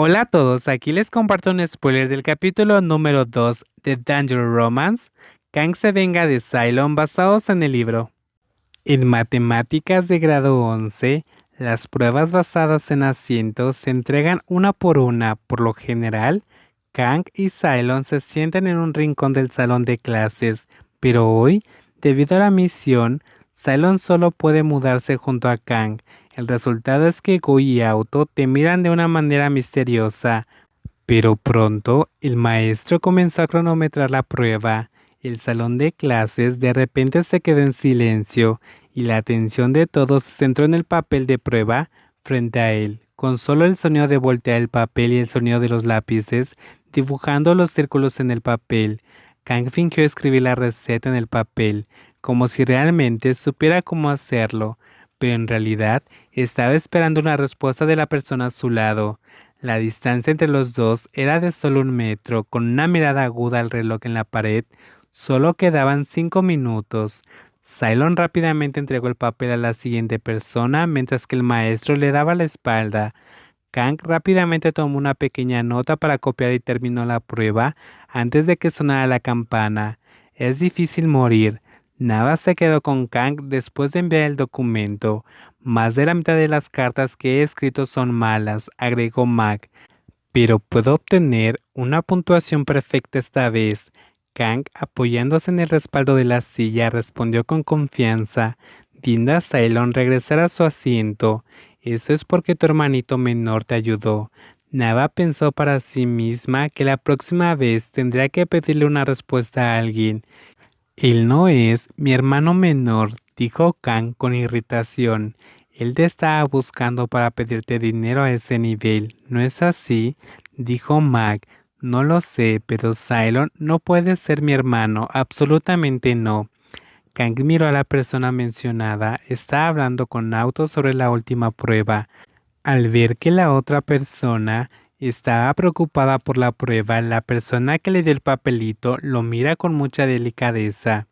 Hola a todos, aquí les comparto un spoiler del capítulo número 2 de Danger Romance, Kang se venga de Cylon basados en el libro. En matemáticas de grado 11, las pruebas basadas en asientos se entregan una por una. Por lo general, Kang y Cylon se sientan en un rincón del salón de clases, pero hoy, debido a la misión, Cylon solo puede mudarse junto a Kang. El resultado es que Go y Auto te miran de una manera misteriosa. Pero pronto el maestro comenzó a cronometrar la prueba. El salón de clases de repente se quedó en silencio y la atención de todos se centró en el papel de prueba frente a él, con solo el sonido de voltear el papel y el sonido de los lápices dibujando los círculos en el papel. Kang fingió escribir la receta en el papel, como si realmente supiera cómo hacerlo, pero en realidad estaba esperando una respuesta de la persona a su lado. La distancia entre los dos era de solo un metro, con una mirada aguda al reloj en la pared. Solo quedaban cinco minutos. Cylon rápidamente entregó el papel a la siguiente persona mientras que el maestro le daba la espalda. Kang rápidamente tomó una pequeña nota para copiar y terminó la prueba antes de que sonara la campana. Es difícil morir. Nada se quedó con Kang después de enviar el documento. Más de la mitad de las cartas que he escrito son malas, agregó Mac. Pero puedo obtener una puntuación perfecta esta vez. Kang, apoyándose en el respaldo de la silla, respondió con confianza. Dinda Cylon regresará a su asiento. Eso es porque tu hermanito menor te ayudó. Nava pensó para sí misma que la próxima vez tendría que pedirle una respuesta a alguien. Él no es mi hermano menor, dijo Kang con irritación. Él te estaba buscando para pedirte dinero a ese nivel, ¿no es así? dijo Mac. No lo sé, pero Cylon no puede ser mi hermano, absolutamente no. Kang miró a la persona mencionada, está hablando con Auto sobre la última prueba. Al ver que la otra persona estaba preocupada por la prueba. La persona que le dio el papelito lo mira con mucha delicadeza.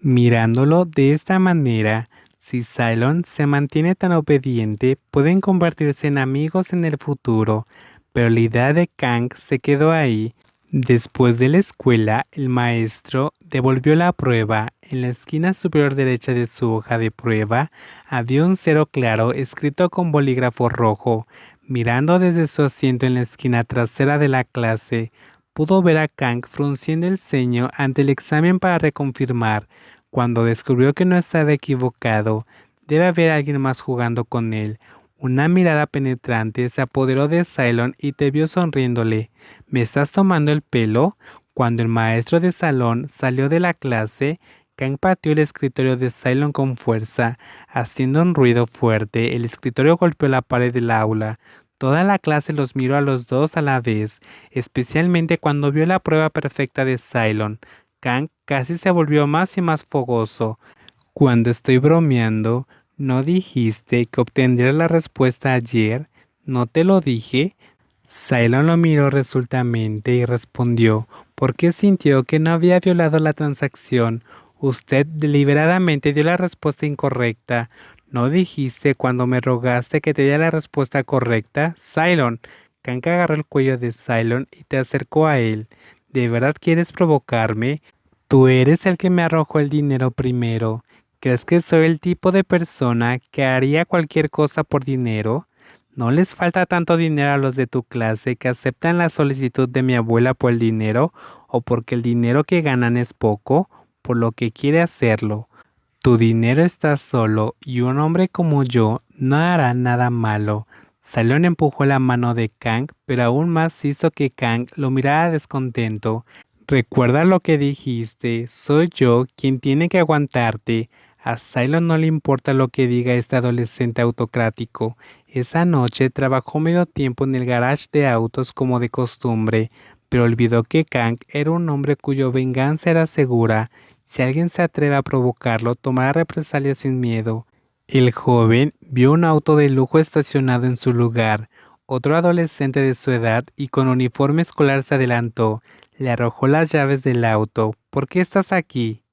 Mirándolo de esta manera, si Cylon se mantiene tan obediente, pueden convertirse en amigos en el futuro, pero la idea de Kang se quedó ahí. Después de la escuela, el maestro devolvió la prueba. En la esquina superior derecha de su hoja de prueba había un cero claro escrito con bolígrafo rojo. Mirando desde su asiento en la esquina trasera de la clase, pudo ver a Kang frunciendo el ceño ante el examen para reconfirmar. Cuando descubrió que no estaba equivocado, debe haber alguien más jugando con él. Una mirada penetrante se apoderó de Cylon y te vio sonriéndole. ¿Me estás tomando el pelo? Cuando el maestro de salón salió de la clase, Kang pateó el escritorio de Cylon con fuerza, haciendo un ruido fuerte. El escritorio golpeó la pared del aula. Toda la clase los miró a los dos a la vez, especialmente cuando vio la prueba perfecta de Cylon. Kang casi se volvió más y más fogoso. Cuando estoy bromeando, ¿no dijiste que obtendría la respuesta ayer? ¿No te lo dije? Cylon lo miró resueltamente y respondió, ¿por qué sintió que no había violado la transacción. Usted deliberadamente dio la respuesta incorrecta. ¿No dijiste cuando me rogaste que te diera la respuesta correcta? Cylon. Kang agarró el cuello de Cylon y te acercó a él. ¿De verdad quieres provocarme? Tú eres el que me arrojó el dinero primero. ¿Crees que soy el tipo de persona que haría cualquier cosa por dinero? ¿No les falta tanto dinero a los de tu clase que aceptan la solicitud de mi abuela por el dinero o porque el dinero que ganan es poco, por lo que quiere hacerlo? Tu dinero está solo y un hombre como yo no hará nada malo. Salón empujó la mano de Kang, pero aún más hizo que Kang lo mirara descontento. Recuerda lo que dijiste, soy yo quien tiene que aguantarte. A Cylon no le importa lo que diga este adolescente autocrático. Esa noche trabajó medio tiempo en el garage de autos como de costumbre, pero olvidó que Kang era un hombre cuyo venganza era segura si alguien se atreve a provocarlo, tomará represalias sin miedo. El joven vio un auto de lujo estacionado en su lugar. Otro adolescente de su edad y con uniforme escolar se adelantó. Le arrojó las llaves del auto. ¿Por qué estás aquí?